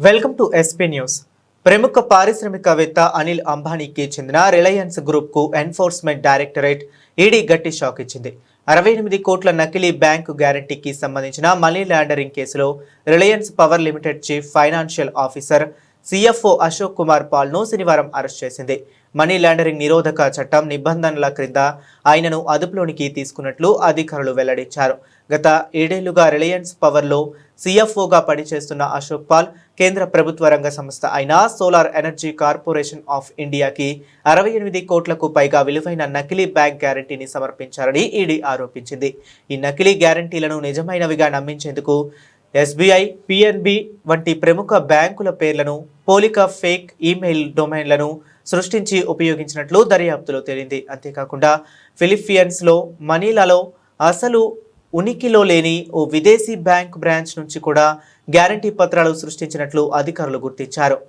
Welcome to SP news ప్రముఖ పారిశ్రామికవేత్త అనిల్ అంబానీకి చెందిన రిలయన్స్ గ్రూప్కు ఎన్ఫోర్స్మెంట్ డైరెక్టరేట్ ఈడీ గట్టి షాక్ ఇచ్చింది. అరవై ఎనిమిది కోట్ల నకిలీ బ్యాంకు గ్యారంటీకి సంబంధించిన మనీ లాండరింగ్ కేసులో Reliance power limited chief financial officer CFO Ashok Kumar పాల్ను శనివారం అరెస్ట్ చేసింది. మనీ లాండరింగ్ నిరోధక చట్టం నిబంధనల క్రింద ఆయనను అదుపులోనికి తీసుకున్నట్లు అధికారులు వెల్లడించారు. గత ఏడేళ్ళుగా రిలయన్స్ పవర్లో సిఎఫ్ఓగా పనిచేస్తున్న అశోక్ పాల్ కేంద్ర ప్రభుత్వ రంగ సంస్థ అయిన సోలార్ ఎనర్జీ కార్పొరేషన్ ఆఫ్ ఇండియాకి అరవై ఎనిమిది కోట్లకు పైగా విలువైన నకిలీ బ్యాంక్ గ్యారంటీని సమర్పించారని ఈడీ ఆరోపించింది. ఈ నకిలీ గ్యారంటీలను నిజమైనవిగా నమ్మించేందుకు ఎస్బీఐ పిఎన్బి వంటి ప్రముఖ బ్యాంకుల పేర్లను పోలిక ఫేక్ ఈమెయిల్ డొమైన్లను సృష్టించి ఉపయోగించినట్లు దర్యాప్తులో తేలింది. అంతేకాకుండా ఫిలిప్పియన్స్లో మనీలాలో అసలు ఉనికిలో లేని ఓ విదేశీ బ్యాంక్ బ్రాంచ్ నుంచి కూడా గ్యారంటీ పత్రాలు సృష్టించినట్లు అధికారులు గుర్తించారు.